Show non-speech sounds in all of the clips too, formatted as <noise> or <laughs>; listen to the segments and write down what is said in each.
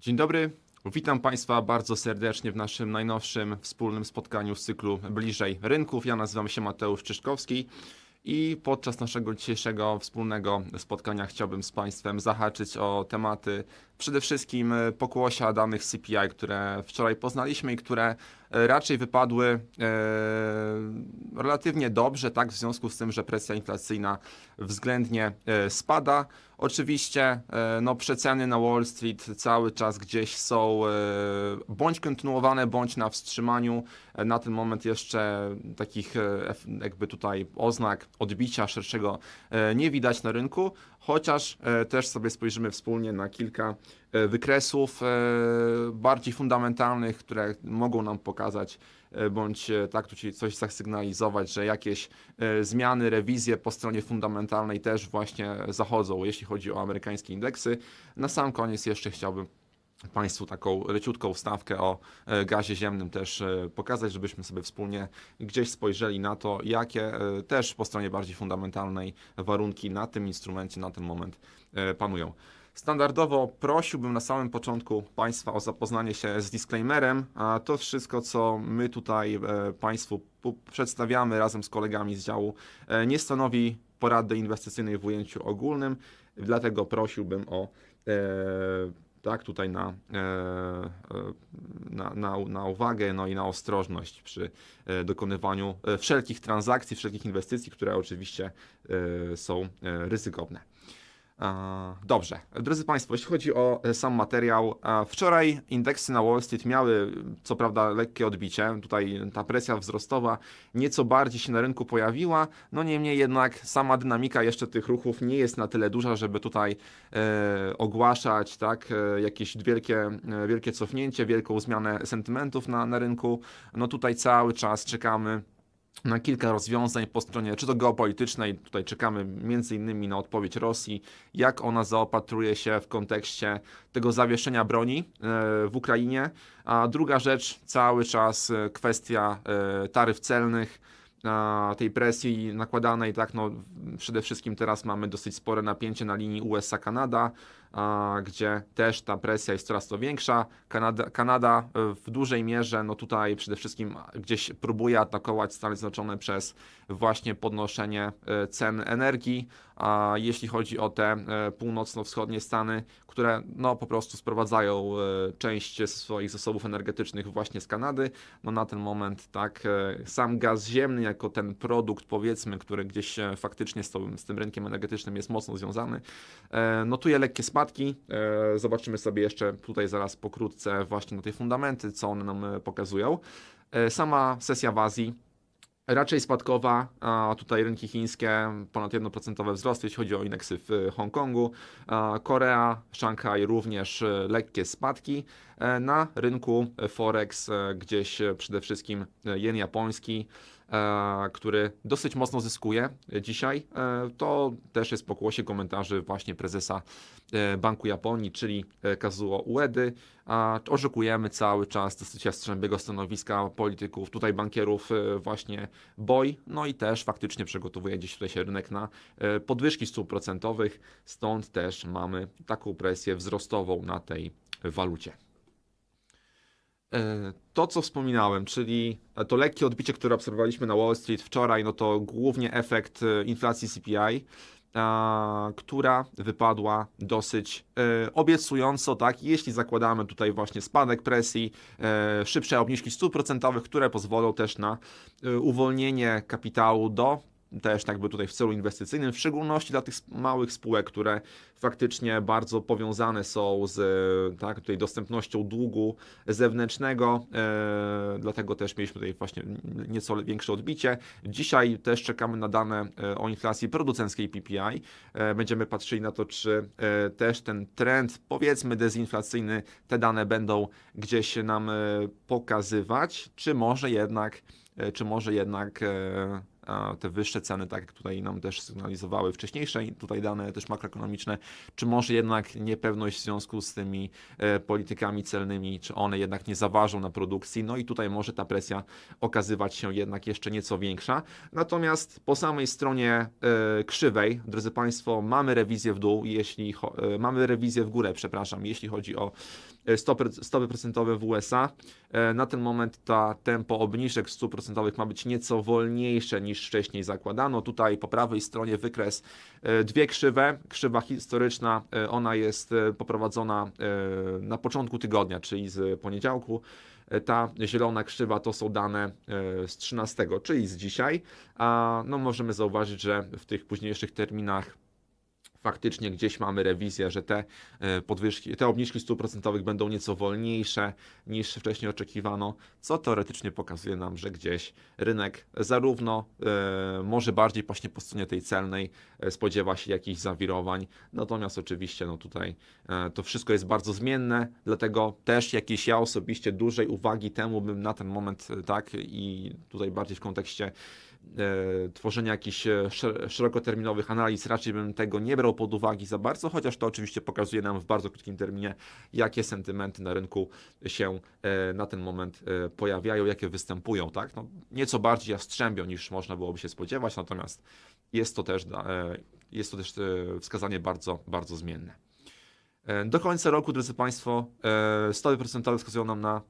Dzień dobry, witam Państwa bardzo serdecznie w naszym najnowszym wspólnym spotkaniu z cyklu Bliżej Rynków. Ja nazywam się Mateusz Czyszkowski i podczas naszego dzisiejszego wspólnego spotkania chciałbym z Państwem zahaczyć o tematy przede wszystkim pokłosia danych CPI, które wczoraj poznaliśmy i które raczej wypadły e, relatywnie dobrze, tak, w związku z tym, że presja inflacyjna względnie e, spada. Oczywiście e, no, przeceny na Wall Street cały czas gdzieś są e, bądź kontynuowane, bądź na wstrzymaniu. E, Na ten moment jeszcze takich jakby tutaj oznak odbicia szerszego nie widać na rynku, chociaż też sobie spojrzymy wspólnie na kilka wykresów bardziej fundamentalnych, które mogą nam pokazać bądź e, tak tu ci coś zasygnalizować, że jakieś e, zmiany, rewizje po stronie fundamentalnej też właśnie zachodzą, jeśli chodzi o amerykańskie indeksy. Na sam koniec jeszcze chciałbym Państwu taką leciutką wstawkę o e, gazie ziemnym też e, pokazać, żebyśmy sobie wspólnie gdzieś spojrzeli na to, jakie e, też po stronie bardziej fundamentalnej warunki na tym instrumencie na ten moment e, panują. Standardowo prosiłbym na samym początku Państwa o zapoznanie się z disclaimerem, a to wszystko, co my tutaj e, Państwu przedstawiamy razem z kolegami z działu, e, nie stanowi porady inwestycyjnej w ujęciu ogólnym, dlatego prosiłbym o e, tak, tutaj na, na, na, na uwagę no i na ostrożność przy dokonywaniu wszelkich transakcji, wszelkich inwestycji, które oczywiście są ryzykowne. Dobrze, drodzy Państwo, jeśli chodzi o e, sam materiał, wczoraj indeksy na Wall Street miały co prawda lekkie odbicie, tutaj ta presja wzrostowa nieco bardziej się na rynku pojawiła, no niemniej jednak sama dynamika jeszcze tych ruchów nie jest na tyle duża, żeby tutaj e, ogłaszać tak, e, jakieś wielkie, e, wielkie cofnięcie, wielką zmianę sentymentów na, na rynku. No tutaj cały czas czekamy na kilka rozwiązań po stronie, czy to geopolitycznej, tutaj czekamy między innymi na odpowiedź Rosji, jak ona zaopatruje się w kontekście tego zawieszenia broni e, w Ukrainie, a druga rzecz, cały czas e, kwestia e, taryf celnych, tej presji nakładanej, tak, no przede wszystkim teraz mamy dosyć spore napięcie na linii USA-Kanada, gdzie też ta presja jest coraz to większa. Kanada, Kanada e, w dużej mierze, no tutaj przede wszystkim gdzieś próbuje atakować Stany Zjednoczone przez właśnie podnoszenie e, cen energii, a jeśli chodzi o te e, północno-wschodnie Stany, które no po prostu sprowadzają część swoich zasobów energetycznych właśnie z Kanady, no na ten moment tak sam gaz ziemny jako ten produkt powiedzmy, który gdzieś faktycznie z, z tym rynkiem energetycznym jest mocno związany, notuje lekkie spadki. E, Zobaczymy sobie jeszcze tutaj zaraz pokrótce właśnie na te fundamenty, co one nam e, pokazują. E, Sama sesja w Azji raczej spadkowa, a tutaj rynki chińskie ponad 1% wzrost, jeśli chodzi o indeksy w Hongkongu. Korea, Szanghaj również lekkie spadki. Na rynku Forex gdzieś przede wszystkim jen japoński, który dosyć mocno zyskuje e, dzisiaj. E, To też jest pokłosie komentarzy właśnie prezesa e, Banku Japonii, czyli e, Kazuo Uedy. A Oczekujemy cały czas dosyć jastrzębiego stanowiska polityków, tutaj bankierów e, właśnie BOJ, no i też faktycznie przygotowuje gdzieś tutaj się rynek na e, podwyżki stóp procentowych, stąd też mamy taką presję wzrostową na tej walucie. E, To, co wspominałem, czyli to lekkie odbicie, które obserwowaliśmy na Wall Street wczoraj, no to głównie efekt e, inflacji CPI, która wypadła dosyć e, obiecująco, tak, jeśli zakładamy tutaj właśnie spadek presji, e, szybsze obniżki stóp procentowych, które pozwolą też na e, uwolnienie kapitału do też tak by tutaj w celu inwestycyjnym, w szczególności dla tych małych spółek, które faktycznie bardzo powiązane są z tak, tutaj dostępnością długu zewnętrznego, e, dlatego też mieliśmy tutaj właśnie nieco większe odbicie. Dzisiaj też czekamy na dane e, o inflacji producenckiej PPI. E, będziemy patrzyli na to, czy e, też ten trend, powiedzmy dezinflacyjny, te dane będą gdzieś nam e, pokazywać, czy może jednak, e, czy może jednak e, te wyższe ceny, tak jak tutaj nam też sygnalizowały wcześniejsze tutaj dane też makroekonomiczne, czy może jednak niepewność w związku z tymi e, politykami celnymi, czy one jednak nie zaważą na produkcji, no i tutaj może ta presja okazywać się jednak jeszcze nieco większa. Natomiast po samej stronie e, krzywej, drodzy Państwo, mamy rewizję w dół, jeśli e, mamy rewizję w górę, przepraszam, jeśli chodzi o stopy, stopy procentowe w USA. Na ten moment ta tempo obniżek stóp procentowych ma być nieco wolniejsze niż wcześniej zakładano. Tutaj po prawej stronie wykres e, dwie krzywe. Krzywa historyczna, e, ona jest e, poprowadzona na początku tygodnia, czyli z poniedziałku. Ta zielona krzywa to są dane z 13, czyli z dzisiaj. A no możemy zauważyć, że w tych późniejszych terminach faktycznie gdzieś mamy rewizję, że te e, podwyżki, te obniżki stóp procentowych będą nieco wolniejsze niż wcześniej oczekiwano, co teoretycznie pokazuje nam, że gdzieś rynek zarówno e, może bardziej właśnie po stronie tej celnej e, spodziewa się jakichś zawirowań, natomiast oczywiście no tutaj to wszystko jest bardzo zmienne, dlatego też jakieś ja osobiście dużej uwagi temu bym na ten moment tak i tutaj bardziej w kontekście tworzenia jakichś e, szer- szerokoterminowych analiz, raczej bym tego nie brał pod uwagę za bardzo, chociaż to oczywiście pokazuje nam w bardzo krótkim terminie, jakie sentymenty na rynku się e, na ten moment e, pojawiają, jakie występują, tak? No, nieco bardziej jastrzębio niż można byłoby się spodziewać, natomiast jest to też, e, jest to też e, wskazanie bardzo, bardzo zmienne. E, Do końca roku, drodzy Państwo, e, stopy procentowe wskazują nam na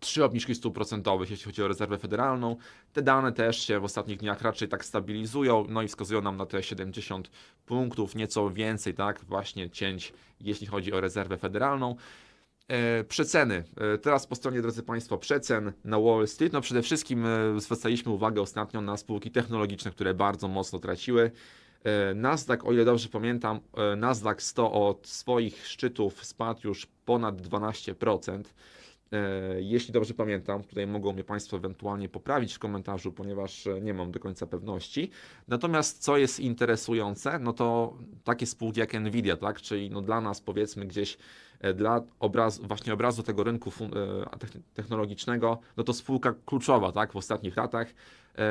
trzy obniżki stóp procentowych, jeśli chodzi o rezerwę federalną. Te dane też się w ostatnich dniach raczej tak stabilizują, no i wskazują nam na te 70 punktów, nieco więcej, tak, właśnie cięć, jeśli chodzi o rezerwę federalną. E, Przeceny. E, Teraz po stronie, drodzy Państwo, przecen na Wall Street. No przede wszystkim e, zwracaliśmy uwagę ostatnio na spółki technologiczne, które bardzo mocno traciły. Nasdaq, o ile dobrze pamiętam, Nasdaq 100 od swoich szczytów spadł już ponad 12%. E, Jeśli dobrze pamiętam, tutaj mogą mnie Państwo ewentualnie poprawić w komentarzu, ponieważ e, nie mam do końca pewności. Natomiast co jest interesujące, no to takie spółki jak Nvidia, tak? czyli no dla nas powiedzmy gdzieś e, dla obrazu, właśnie obrazu tego rynku technologicznego, no to spółka kluczowa tak? w ostatnich latach.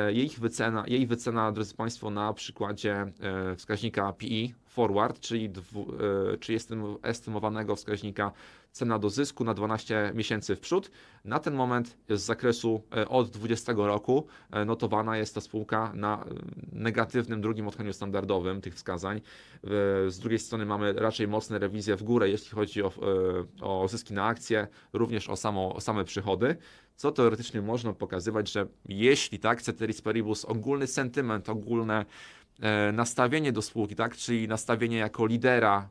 Jej wycena, jej wycena, drodzy Państwo, na przykładzie wskaźnika PE forward, czyli, dwu, e, czyli estym- estymowanego wskaźnika cena do zysku na 12 miesięcy w przód. Na ten moment z zakresu e, od 20 roku e, notowana jest ta spółka na negatywnym drugim odchyleniu standardowym tych wskazań. Z drugiej strony mamy raczej mocne rewizje w górę, jeśli chodzi o, o zyski na akcje, również o, samo, o same przychody, co teoretycznie można pokazywać, że jeśli tak, ceteris paribus, ogólny sentyment, ogólne nastawienie do spółki, tak, czyli nastawienie jako lidera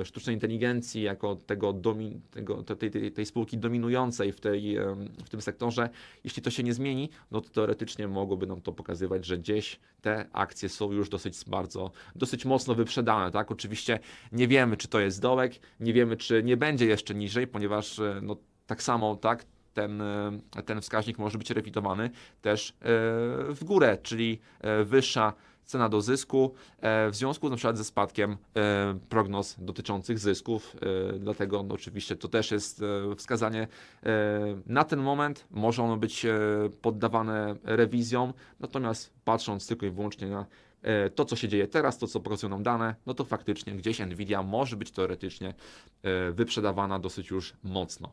e, sztucznej inteligencji, jako tego, domi, tego te- tej, tej, tej spółki dominującej w, tej, em, w tym sektorze, jeśli to się nie zmieni, no to teoretycznie mogłoby nam to pokazywać, że gdzieś te akcje są już dosyć bardzo, dosyć mocno wyprzedane, tak? Oczywiście nie wiemy, czy to jest dołek, nie wiemy, czy nie będzie jeszcze niżej, ponieważ e, no, tak samo, tak, ten, e, ten wskaźnik może być rewidowany też e, w górę, czyli e, wyższa cena do zysku e, w związku na przykład ze spadkiem e, prognoz dotyczących zysków. e, Dlatego no, oczywiście to też jest wskazanie na ten moment. Może ono być poddawane rewizjom, natomiast patrząc tylko i wyłącznie na to, co się dzieje teraz, to, co pokazują nam dane, no to faktycznie gdzieś Nvidia może być teoretycznie wyprzedawana dosyć już mocno.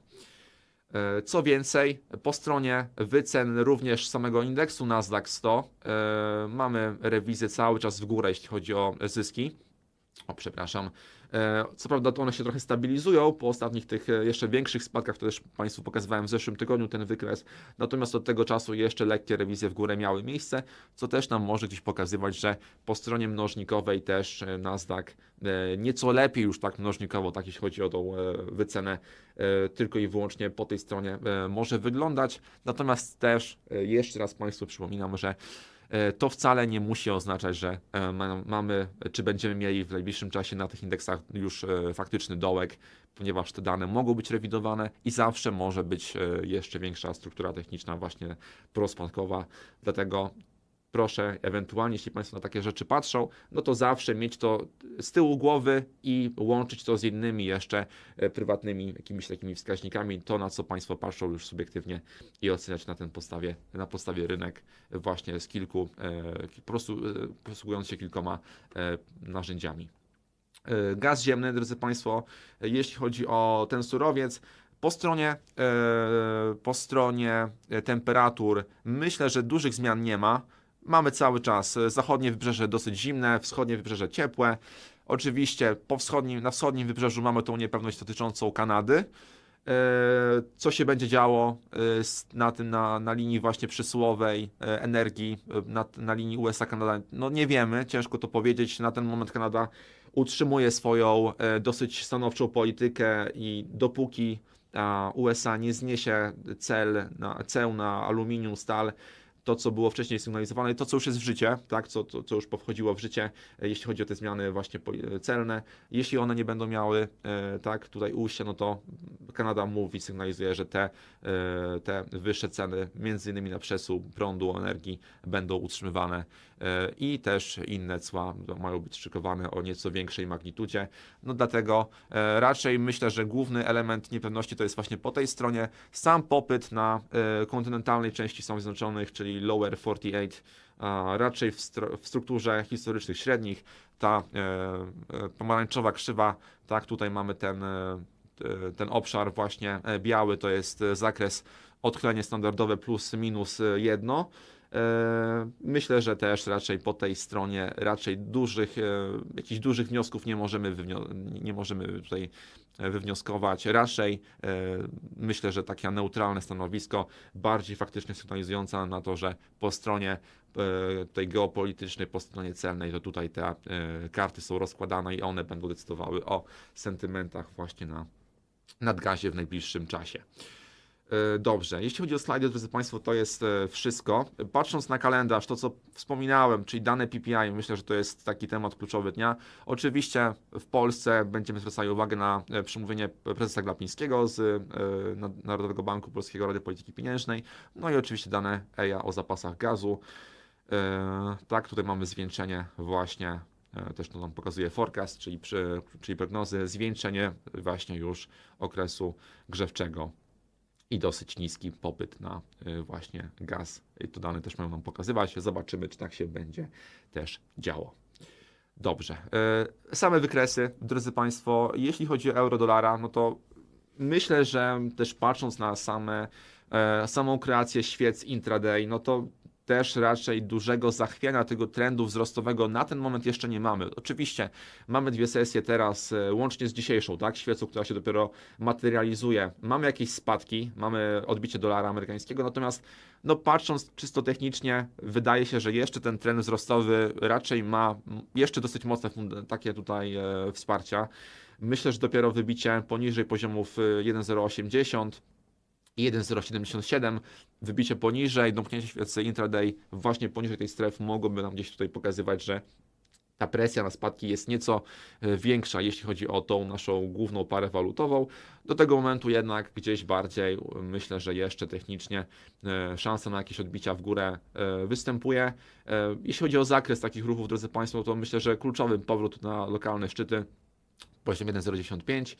E, Co więcej, po stronie wycen również samego indeksu Nasdaq 100 e, mamy rewizję cały czas w górę, jeśli chodzi o zyski. O, przepraszam. E, Co prawda to one się trochę stabilizują po ostatnich tych e, jeszcze większych spadkach, to też Państwu pokazywałem w zeszłym tygodniu ten wykres, natomiast od tego czasu jeszcze lekkie rewizje w górę miały miejsce, co też nam może gdzieś pokazywać, że po stronie mnożnikowej też e, Nasdaq nieco lepiej już tak mnożnikowo, tak jeśli chodzi o tą wycenę, tylko i wyłącznie po tej stronie może wyglądać, natomiast też jeszcze raz Państwu przypominam, że to wcale nie musi oznaczać, że e, ma- mamy, czy będziemy mieli w najbliższym czasie na tych indeksach już e, faktyczny dołek, ponieważ te dane mogą być rewidowane i zawsze może być e, jeszcze większa struktura techniczna, właśnie prospadkowa. Dlatego proszę ewentualnie, jeśli Państwo na takie rzeczy patrzą, no to zawsze mieć to z tyłu głowy i łączyć to z innymi jeszcze e, prywatnymi jakimiś takimi wskaźnikami, to na co Państwo patrzą już subiektywnie i oceniać na ten podstawie, na podstawie rynek właśnie z kilku, e, po prostu e, posługując się kilkoma narzędziami. Gaz ziemny, drodzy Państwo, jeśli chodzi o ten surowiec, po stronie, po stronie temperatur myślę, że dużych zmian nie ma. Mamy cały czas e, zachodnie wybrzeże dosyć zimne, wschodnie wybrzeże ciepłe. Oczywiście po wschodnim, na wschodnim wybrzeżu mamy tą niepewność dotyczącą Kanady. E, Co się będzie działo e, na, tym, na, na linii właśnie przesyłowej energii, na, na linii USA-Kanada? No nie wiemy, ciężko to powiedzieć. Na ten moment Kanada utrzymuje swoją dosyć stanowczą politykę i dopóki USA nie zniesie cel na, ceł na aluminium, stal, to co było wcześniej sygnalizowane i to co już jest w życie, tak, co, co, co już wchodziło w życie, e, jeśli chodzi o te zmiany właśnie poli- celne, jeśli one nie będą miały e, tak tutaj ujścia, no to Kanada mówi, sygnalizuje, że te, e, te wyższe ceny, między innymi na przesył prądu, energii, będą utrzymywane e, i też inne cła mają być szykowane o nieco większej magnitudzie. No dlatego e, raczej myślę, że główny element niepewności to jest właśnie po tej stronie sam popyt na e, kontynentalnej części Stanów Zjednoczonych, czyli Lower 48, a raczej w, w strukturze historycznych średnich. Ta e, e, pomarańczowa krzywa, tak tutaj mamy ten, e, ten obszar właśnie e, biały, to jest e, zakres odchylenie standardowe plus minus e, jedno. E, Myślę, że też raczej po tej stronie raczej dużych, e, jakichś dużych wniosków nie możemy, nie możemy tutaj e, wywnioskować. Raczej myślę, że takie neutralne stanowisko, bardziej faktycznie sygnalizujące na to, że po stronie tej geopolitycznej, po stronie celnej, to tutaj te karty są rozkładane i one będą decydowały o sentymentach właśnie na nadgazie w najbliższym czasie. E, Dobrze, jeśli chodzi o slajdy, drodzy Państwo, to jest e, wszystko. Patrząc na kalendarz, to co wspominałem, czyli dane PPI, myślę, że to jest taki temat kluczowy dnia. Oczywiście w Polsce będziemy zwracali uwagę na e, przemówienie prezesa Glapińskiego z Narodowego Banku Polskiego Rady Polityki Pieniężnej, no i oczywiście dane EIA o zapasach gazu. Tak, tutaj mamy zwieńczenie właśnie, też to nam pokazuje forecast, czyli, czyli prognozy, zwieńczenie właśnie już okresu grzewczego i dosyć niski popyt na y, właśnie gaz. I to dane też mają nam pokazywać. Zobaczymy, czy tak się będzie też działo. Dobrze. Y, Same wykresy, drodzy Państwo, jeśli chodzi o euro-dolara, no to myślę, że też patrząc na same, e, samą kreację świec intraday, no to też raczej dużego zachwiania tego trendu wzrostowego na ten moment jeszcze nie mamy. Oczywiście mamy dwie sesje teraz, e, łącznie z dzisiejszą, tak, świecą, która się dopiero materializuje. Mamy jakieś spadki, mamy odbicie dolara amerykańskiego, natomiast no patrząc czysto technicznie, wydaje się, że jeszcze ten trend wzrostowy raczej ma jeszcze dosyć mocne takie tutaj e, wsparcia. Myślę, że dopiero wybicie poniżej poziomów e, 1,080 i 1,077, wybicie poniżej, domknięcie świecy intraday właśnie poniżej tej strefy mogłoby nam gdzieś tutaj pokazywać, że ta presja na spadki jest nieco e, większa, jeśli chodzi o tą naszą główną parę walutową. Do tego momentu jednak gdzieś bardziej e, myślę, że jeszcze technicznie e, szansa na jakieś odbicia w górę występuje. Jeśli chodzi o zakres takich ruchów, drodzy Państwo, to myślę, że kluczowy powrót na lokalne szczyty poziom 1,095 e,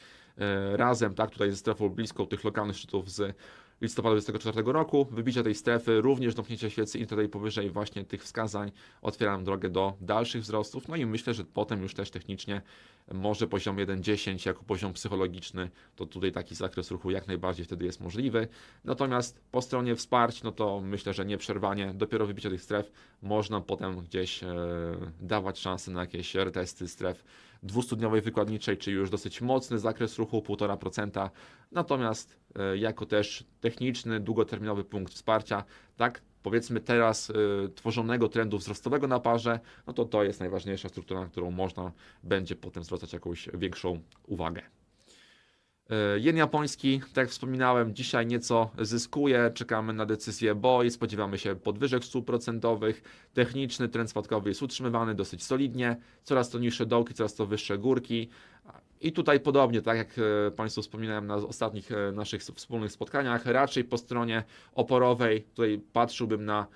razem, tak, tutaj ze strefą bliską tych lokalnych szczytów z listopada 2024 roku. Wybicie tej strefy, również domknięcie świecy intraday powyżej właśnie tych wskazań otwiera nam drogę do dalszych wzrostów. No i myślę, że potem już też technicznie może poziom 1,10 jako poziom psychologiczny, to tutaj taki zakres ruchu jak najbardziej wtedy jest możliwy. Natomiast po stronie wsparć, no to myślę, że nieprzerwanie, dopiero wybicie tych stref można potem gdzieś e, dawać szansę na jakieś retesty stref 200-dniowej wykładniczej, czyli już dosyć mocny zakres ruchu 1,5%. Natomiast e, jako też techniczny, długoterminowy punkt wsparcia, tak powiedzmy teraz e, tworzonego trendu wzrostowego na parze, no to to jest najważniejsza struktura, na którą można będzie potem zwracać jakąś większą uwagę. E, Jen japoński, tak jak wspominałem, dzisiaj nieco zyskuje. Czekamy na decyzję BOI, spodziewamy się podwyżek stóp procentowych. Techniczny trend spadkowy jest utrzymywany dosyć solidnie. Coraz to niższe dołki, coraz to wyższe górki. I tutaj podobnie, tak jak e, Państwu wspominałem na ostatnich e, naszych wspólnych spotkaniach, raczej po stronie oporowej, tutaj patrzyłbym na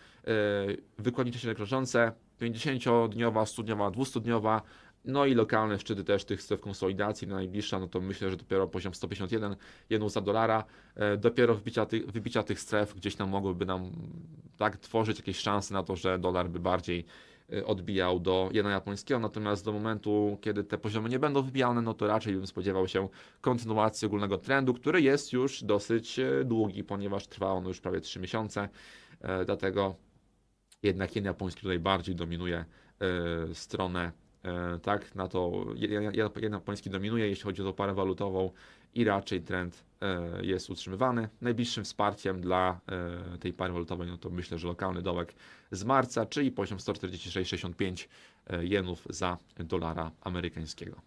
wykładnicze się krążące, 50-dniowa, 100-dniowa, 200-dniowa, no i lokalne szczyty też tych stref konsolidacji, najbliższa, no to myślę, że dopiero poziom 151 jenów za dolara, e, dopiero wybicia, tych, wybicia tych stref gdzieś tam mogłyby nam tak tworzyć jakieś szanse na to, że dolar by bardziej e, odbijał do jena japońskiego, natomiast do momentu, kiedy te poziomy nie będą wybijane, no to raczej bym spodziewał się kontynuacji ogólnego trendu, który jest już dosyć e, długi, ponieważ trwa on już prawie 3 miesiące, dlatego jednak jen japoński tutaj bardziej dominuje stronę, tak, na to jen japoński dominuje, jeśli chodzi o tą parę walutową i raczej trend e, jest utrzymywany. Najbliższym wsparciem dla e, tej pary walutowej, no to myślę, że lokalny dołek z marca, czyli poziom 146,65 e, jenów za dolara amerykańskiego.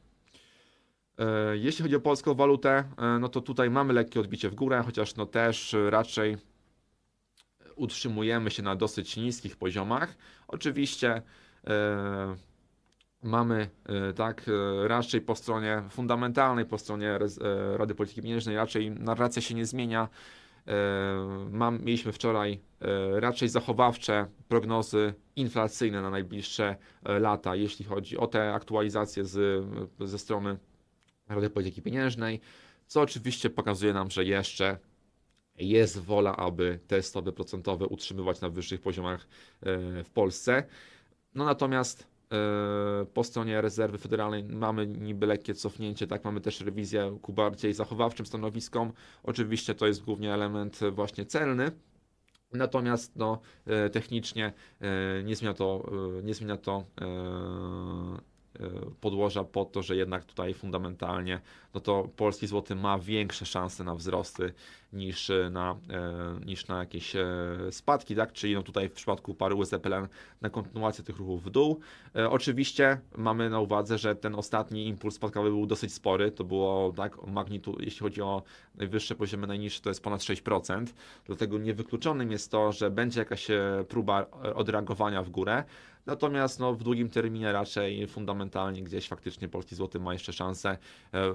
E, Jeśli chodzi o polską walutę, e, no to tutaj mamy lekkie odbicie w górę, chociaż no też e, raczej utrzymujemy się na dosyć niskich poziomach. Oczywiście e, mamy e, tak e, raczej po stronie fundamentalnej, po stronie e, Rady Polityki Pieniężnej raczej narracja się nie zmienia. Mam, mieliśmy wczoraj raczej zachowawcze prognozy inflacyjne na najbliższe lata, jeśli chodzi o te aktualizacje z, ze strony Rady Polityki Pieniężnej, co oczywiście pokazuje nam, że jeszcze jest wola, aby te stopy procentowe utrzymywać na wyższych poziomach w Polsce. No natomiast po stronie rezerwy federalnej mamy niby lekkie cofnięcie, tak mamy też rewizję ku bardziej zachowawczym stanowiskom. Oczywiście to jest głównie element e, właśnie celny. Natomiast no, e, technicznie e, nie zmienia to, e, nie zmienia to e, e, podłoża pod to, że jednak tutaj fundamentalnie no to polski złoty ma większe szanse na wzrosty niż e, na, e, niż na jakieś e, spadki, tak? Czyli no tutaj w przypadku pary USDPLN na kontynuację tych ruchów w dół. Oczywiście mamy na uwadze, że ten ostatni impuls spadkowy był dosyć spory, to było tak magnitud, jeśli chodzi o najwyższe poziomy, najniższe to jest ponad 6%, dlatego niewykluczonym jest to, że będzie jakaś próba odreagowania w górę, Natomiast no, w długim terminie raczej fundamentalnie gdzieś faktycznie polski złoty ma jeszcze szansę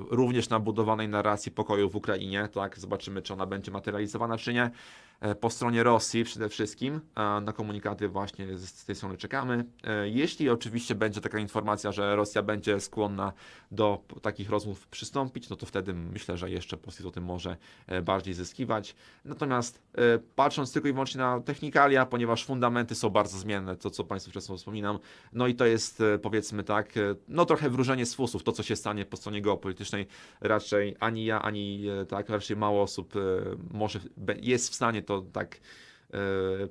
również na budowanej narracji pokoju w Ukrainie, tak, zobaczymy czy ona będzie materializowana czy nie. E, Po stronie Rosji przede wszystkim na komunikaty właśnie z, tej strony czekamy. E, Jeśli oczywiście będzie taka informacja, że Rosja będzie skłonna do takich rozmów przystąpić, no to wtedy myślę, że jeszcze polski złoty może e, bardziej zyskiwać. Natomiast patrząc tylko i wyłącznie na technikalia, ponieważ fundamenty są bardzo zmienne, to co Państwu wcześniej wspominam, no i to jest powiedzmy tak, no trochę wróżenie z fusów, to co się stanie po stronie geopolitycznej, raczej ani ja, ani tak, raczej mało osób może jest w stanie to tak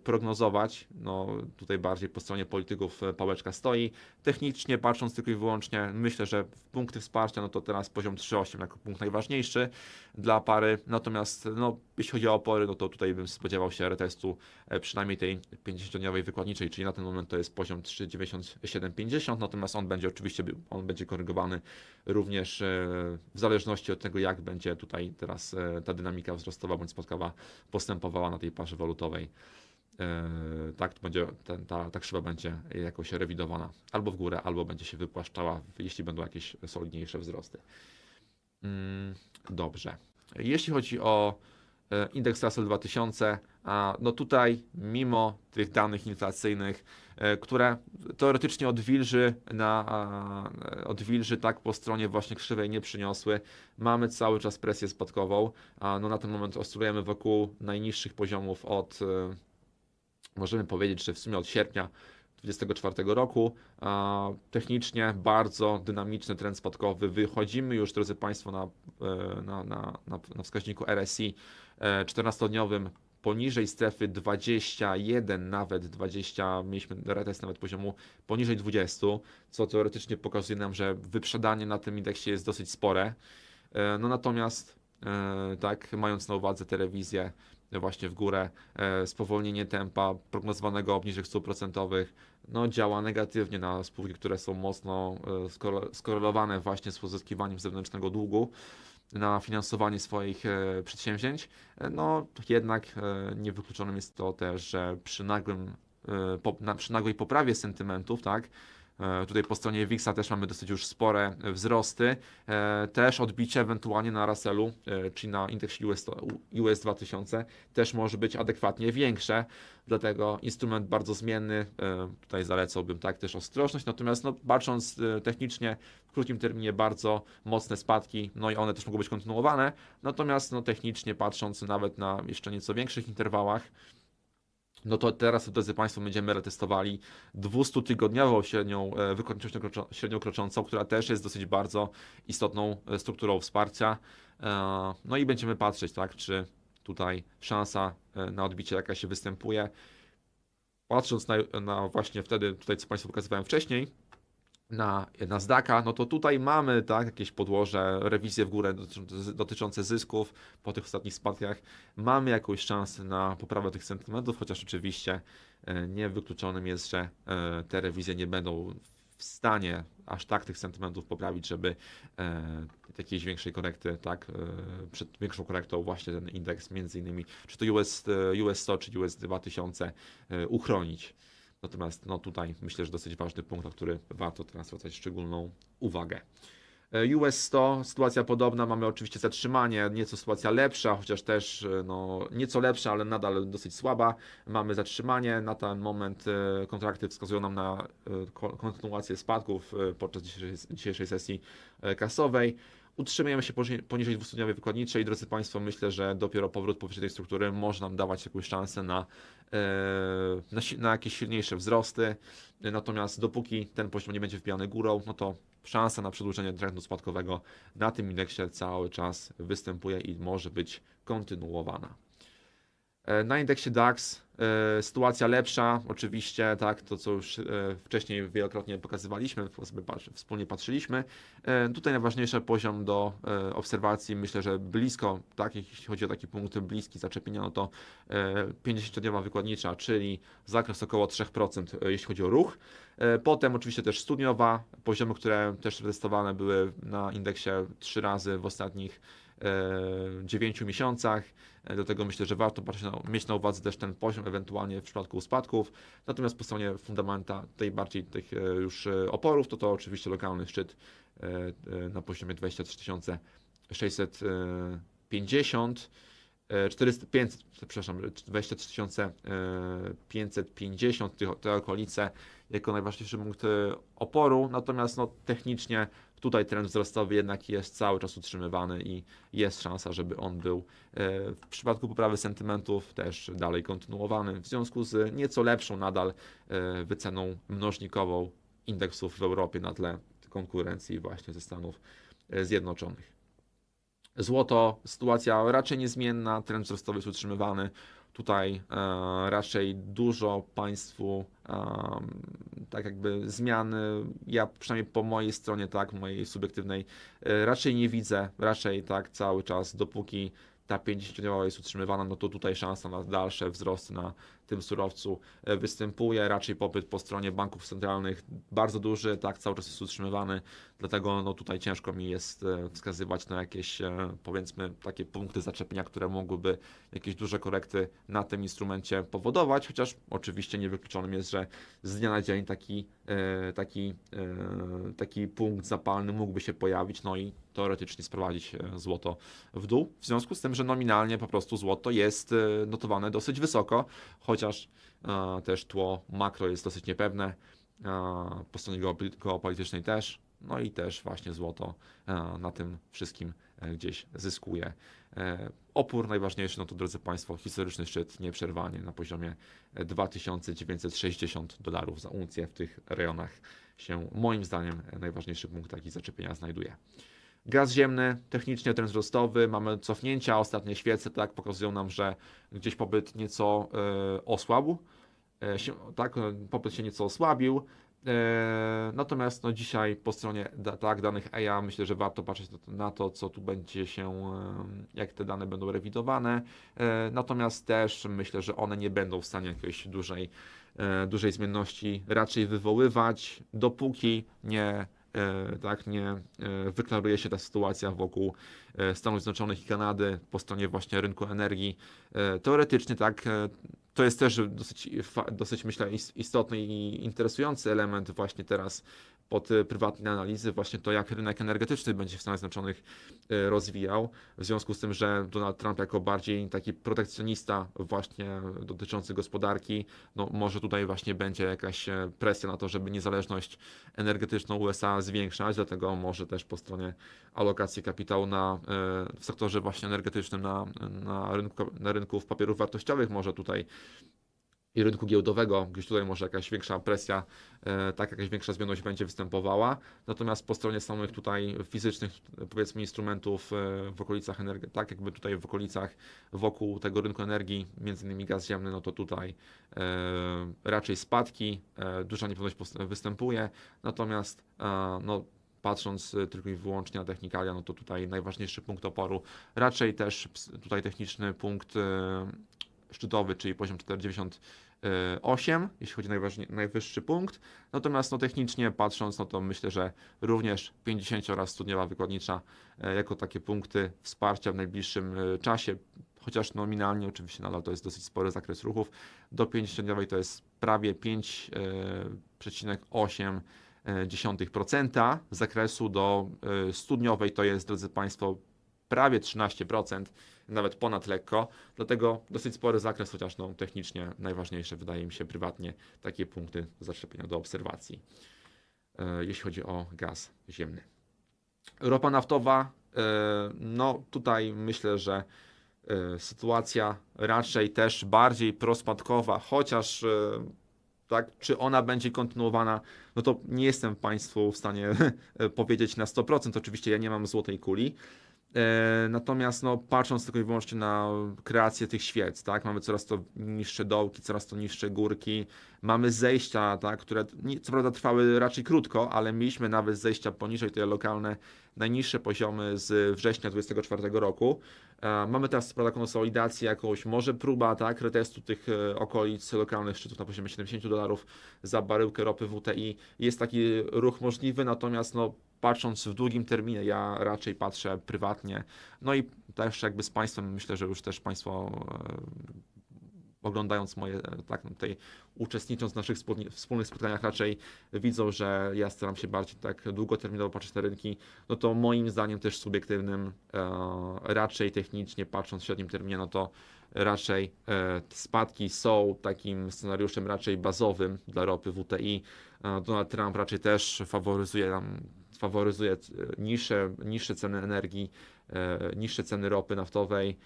prognozować. No tutaj bardziej po stronie polityków e, pałeczka stoi. Technicznie patrząc tylko i wyłącznie, myślę, że punkty wsparcia, no to teraz poziom 3,8 jako punkt najważniejszy dla pary. Natomiast no, jeśli chodzi o opory, no to tutaj bym spodziewał się retestu e, przynajmniej tej 50-dniowej wykładniczej, czyli na ten moment to jest poziom 3,9750, natomiast on będzie oczywiście on będzie korygowany również e, w zależności od tego, jak będzie tutaj teraz e, ta dynamika wzrostowa bądź spadkowa postępowała na tej parze walutowej. E, Tak, to będzie, ten, ta, ta krzywa będzie jakoś rewidowana albo w górę, albo będzie się wypłaszczała, jeśli będą jakieś solidniejsze wzrosty. Mm, Dobrze. Jeśli chodzi o indeks Russell 2000, a no tutaj mimo tych danych inflacyjnych, e, które teoretycznie odwilży na e, odwilży tak po stronie właśnie krzywej nie przyniosły, mamy cały czas presję spadkową, no na ten moment oscylujemy wokół najniższych poziomów od e, możemy powiedzieć, że w sumie od sierpnia 2024 roku. Technicznie bardzo dynamiczny trend spadkowy. Wychodzimy już, drodzy Państwo, na, e, na, na, na, wskaźniku RSI e, 14-dniowym poniżej strefy 21, nawet 20, mieliśmy retest nawet poziomu poniżej 20, co teoretycznie pokazuje nam, że wyprzedanie na tym indeksie jest dosyć spore. E, No natomiast, e, tak, mając na uwadze te rewizje właśnie w górę, e, spowolnienie tempa prognozowanego obniżek stóp procentowych, no działa negatywnie na spółki, które są mocno e, skore- skorelowane właśnie z pozyskiwaniem zewnętrznego długu na finansowanie swoich e, przedsięwzięć. E, No jednak niewykluczonym jest to też, że przy nagłym, przy nagłej poprawie sentymentów, tak, Tutaj po stronie WIX-a też mamy dosyć już spore e, wzrosty. E, Też odbicie ewentualnie na Russellu, e, czyli na indeksie US, US 2000 też może być adekwatnie większe. Dlatego instrument bardzo zmienny. e, Tutaj zalecałbym tak też ostrożność. Natomiast no, patrząc e, technicznie w krótkim terminie bardzo mocne spadki, no i one też mogą być kontynuowane. Natomiast no, technicznie patrząc nawet na jeszcze nieco większych interwałach, no to teraz, drodzy Państwo, będziemy retestowali 200-tygodniową średnią e, średnią kroczącą, która też jest dosyć bardzo istotną e, strukturą wsparcia. E, No i będziemy patrzeć, tak, czy tutaj szansa na odbicie jakaś się występuje. Patrząc na, na właśnie wtedy, tutaj co Państwu pokazywałem wcześniej, na Nasdaqa, no to tutaj mamy tak, jakieś podłoże, rewizje w górę dotyczące, zysków po tych ostatnich spadkach. Mamy jakąś szansę na poprawę tych sentymentów, chociaż oczywiście e, niewykluczonym jest, że e, te rewizje nie będą w stanie aż tak tych sentymentów poprawić, żeby e, jakiejś większej korekty, tak, przed większą korektą właśnie ten indeks między innymi, czy to US, US 100, czy US 2000 e, uchronić. Natomiast no tutaj myślę, że dosyć ważny punkt, na który warto teraz zwracać szczególną uwagę. E, US 100, sytuacja podobna, mamy oczywiście zatrzymanie, nieco sytuacja lepsza, chociaż też e, no, nieco lepsza, ale nadal dosyć słaba. Mamy zatrzymanie, na ten moment e, kontrakty wskazują nam na ko- kontynuację spadków podczas dzisiejszej, sesji kasowej. Utrzymujemy się poniżej- 200-dniowej wykładniczej. Drodzy Państwo, myślę, że dopiero powrót powyżej tej struktury może nam dawać jakąś szansę na, e, na, na jakieś silniejsze wzrosty. Natomiast dopóki ten poziom nie będzie wbijany górą, no to szansa na przedłużenie trendu spadkowego na tym indeksie cały czas występuje i może być kontynuowana. E, Na indeksie DAX e, sytuacja lepsza, oczywiście, tak, to co już e, wcześniej wielokrotnie pokazywaliśmy, wspólnie patrzyliśmy. Tutaj najważniejszy poziom do obserwacji, myślę, że blisko, tak, jeśli chodzi o taki punkt bliski zaczepienia, no to e, 50-dniowa wykładnicza, czyli zakres około 3%, e, jeśli chodzi o ruch. Potem oczywiście też studniowa, poziomy, które też testowane były na indeksie trzy razy w ostatnich e, 9 miesiącach. E, Do tego myślę, że warto na, mieć na uwadze też ten poziom, ewentualnie w przypadku spadków. Natomiast po stronie fundamenta tej bardziej tych e, już e, oporów, to to oczywiście lokalny szczyt na poziomie 23 650. e, 400, 500, przepraszam, 23 550, tych- te okolice, jako najważniejszy punkt e, oporu. Natomiast no, technicznie tutaj trend wzrostowy jednak jest cały czas utrzymywany i jest szansa, żeby on był e, w przypadku poprawy sentymentów też dalej kontynuowany. W związku z nieco lepszą nadal e, wyceną mnożnikową indeksów w Europie na tle konkurencji właśnie ze Stanów e, Zjednoczonych. Złoto, sytuacja raczej niezmienna, trend wzrostowy jest utrzymywany. Tutaj e, raczej dużo Państwu em, tak jakby zmiany, ja przynajmniej po mojej stronie, tak, mojej subiektywnej, e, raczej nie widzę, raczej tak cały czas, dopóki ta 50-dniowa jest utrzymywana, no to tutaj szansa na dalsze wzrosty na tym surowcu e, występuje. Raczej popyt po stronie banków centralnych bardzo duży, tak, cały czas jest utrzymywany, dlatego no tutaj ciężko mi jest e, wskazywać na jakieś e, powiedzmy takie punkty zaczepienia, które mogłyby jakieś duże korekty na tym instrumencie powodować, chociaż oczywiście niewykluczonym jest, że z dnia na dzień taki, taki, taki punkt zapalny mógłby się pojawić, no i teoretycznie sprowadzić złoto w dół, w związku z tym, że nominalnie po prostu złoto jest notowane dosyć wysoko, chociaż e, też tło makro jest dosyć niepewne, e, po stronie geopoli- geopolitycznej też, no i też właśnie złoto e, na tym wszystkim e, gdzieś zyskuje. E, Opór najważniejszy, no to drodzy Państwo, historyczny szczyt nieprzerwanie na poziomie e, 2960 dolarów za uncję. W tych rejonach się moim zdaniem e, najważniejszy punkt taki zaczepienia znajduje. Gaz ziemny, technicznie trend wzrostowy, mamy cofnięcia, ostatnie świece tak pokazują nam, że gdzieś popyt nieco e, osłabł, e, się, tak, e, popyt się nieco osłabił, e, natomiast no, dzisiaj po stronie da, tak, danych EIA myślę, że warto patrzeć na to, co tu będzie się, jak te dane będą rewidowane, natomiast też myślę, że one nie będą w stanie jakiejś dużej, e, dużej zmienności raczej wywoływać, dopóki nie tak, nie e, wyklaruje się ta sytuacja wokół e, Stanów Zjednoczonych i Kanady po stronie właśnie rynku energii. E, Teoretycznie tak, e, to jest też dosyć, dosyć myślę is- istotny i interesujący element właśnie teraz pod e, prywatne analizy, właśnie to jak rynek energetyczny będzie się w Stanach Zjednoczonych e, rozwijał, w związku z tym, że Donald Trump jako bardziej taki protekcjonista właśnie dotyczący gospodarki, no może tutaj właśnie będzie jakaś e, presja na to, żeby niezależność energetyczną USA zwiększać, dlatego może też po stronie alokacji kapitału na, w sektorze właśnie energetycznym na, na, rynku, na rynku papierów wartościowych może tutaj i rynku giełdowego, gdzieś tutaj może jakaś większa presja, e, tak jakaś większa zmienność będzie występowała. Natomiast po stronie samych tutaj fizycznych, powiedzmy, instrumentów e, w okolicach energii, tak jakby tutaj w okolicach wokół tego rynku energii, między innymi gaz ziemny, no to tutaj e, raczej spadki, duża niepewność występuje. Natomiast no, patrząc tylko i wyłącznie na technikalia, no to tutaj najważniejszy punkt oporu, raczej też tutaj techniczny punkt szczytowy, czyli poziom 4,98, jeśli chodzi o najwyższy punkt. Natomiast no, technicznie patrząc, no to myślę, że również 50 oraz studniowa wykładnicza e, jako takie punkty wsparcia w najbliższym e, czasie, chociaż nominalnie oczywiście nadal to jest dosyć spory zakres ruchów. Do 50 to jest prawie 5,8 e, 0,1% zakresu do studniowej to jest, drodzy Państwo, prawie 13%, nawet ponad lekko, dlatego dosyć spory zakres, chociaż no, technicznie najważniejsze wydaje mi się prywatnie takie punkty zaczepienia do obserwacji, e, jeśli chodzi o gaz ziemny. Ropa naftowa, e, no tutaj myślę, że e, sytuacja raczej też bardziej prospadkowa, chociaż tak, czy ona będzie kontynuowana, no to nie jestem Państwu w stanie <laughs> powiedzieć na 100%. Oczywiście ja nie mam złotej kuli. E, Natomiast no, patrząc tylko i wyłącznie na kreację tych świec, tak, mamy coraz to niższe dołki, coraz to niższe górki, mamy zejścia, tak, które co prawda trwały raczej krótko, ale mieliśmy nawet zejścia poniżej te lokalne, najniższe poziomy z września 2024 roku. E, Mamy teraz co prawda konsolidację jakąś, może próba, tak, retestu tych e, okolic lokalnych szczytów na poziomie 70 dolarów za baryłkę ropy WTI. Jest taki ruch możliwy, natomiast no, patrząc w długim terminie, ja raczej patrzę prywatnie. No i też jakby z Państwem, myślę, że już też Państwo e, oglądając moje, e, tak, tutaj uczestnicząc w naszych wspólnych spotkaniach raczej widzą, że ja staram się bardziej tak długoterminowo patrzeć na rynki, no to moim zdaniem też subiektywnym, e, raczej technicznie patrząc w średnim terminie, no to raczej spadki są takim scenariuszem raczej bazowym dla ropy WTI. Donald Trump raczej też faworyzuje tam faworyzuje e, niższe, niższe ceny energii, e, niższe ceny ropy naftowej.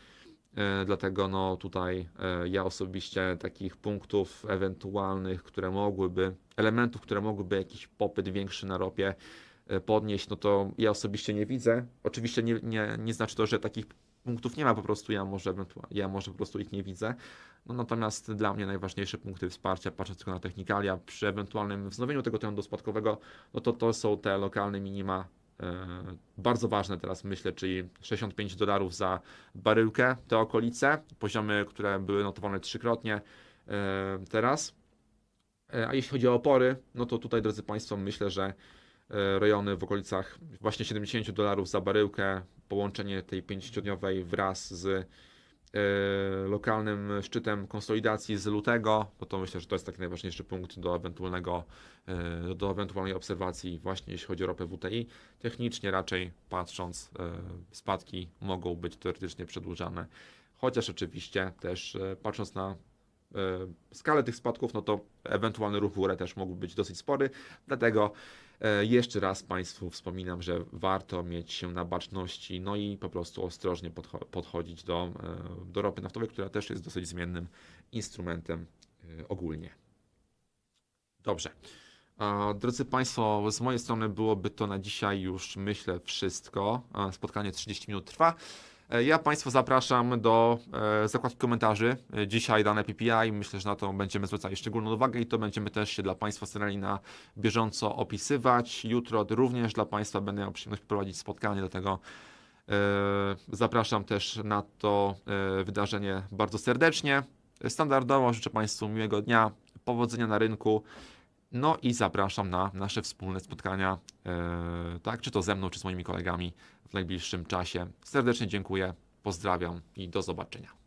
E, Dlatego no tutaj ja osobiście takich punktów ewentualnych, które mogłyby, elementów, które mogłyby jakiś popyt większy na ropie podnieść, no to ja osobiście nie widzę. Oczywiście nie, nie, nie znaczy to, że takich punktów nie ma po prostu, ja może, ja może po prostu ich nie widzę. No natomiast dla mnie najważniejsze punkty wsparcia, patrząc tylko na technikalia, przy ewentualnym wznowieniu tego trendu spadkowego, no to to są te lokalne minima e, bardzo ważne teraz myślę, czyli 65 dolarów za baryłkę, te okolice, poziomy, które były notowane trzykrotnie e, teraz. E, A jeśli chodzi o opory, no to tutaj, drodzy Państwo, myślę, że rejony w okolicach właśnie 70 dolarów za baryłkę, połączenie tej 50-dniowej wraz z e, lokalnym szczytem konsolidacji z lutego, no to myślę, że to jest taki najważniejszy punkt do ewentualnego, e, do ewentualnej obserwacji właśnie jeśli chodzi o ropę WTI. Technicznie raczej patrząc, e, spadki mogą być teoretycznie przedłużane, chociaż oczywiście też e, patrząc na e, skalę tych spadków, no to ewentualny ruch w górę też mógłby być dosyć spory, dlatego e, jeszcze raz Państwu wspominam, że warto mieć się na baczności, no i po prostu ostrożnie podcho- podchodzić do, e, do ropy naftowej, która też jest dosyć zmiennym instrumentem e, ogólnie. Dobrze. Drodzy Państwo, z mojej strony byłoby to na dzisiaj już myślę wszystko. Spotkanie 30 minut trwa. E, Ja Państwa zapraszam do e, zakładki komentarzy. E, Dzisiaj dane PPI, myślę, że na to będziemy zwracali szczególną uwagę i to będziemy też się dla Państwa starali na bieżąco opisywać. Jutro również dla Państwa będę miał przyjemność prowadzić spotkanie, dlatego zapraszam też na to wydarzenie bardzo serdecznie. Standardowo życzę Państwu miłego dnia, powodzenia na rynku No i zapraszam na nasze wspólne spotkania, e, tak, czy to ze mną, czy z moimi kolegami w najbliższym czasie. Serdecznie dziękuję, pozdrawiam i do zobaczenia.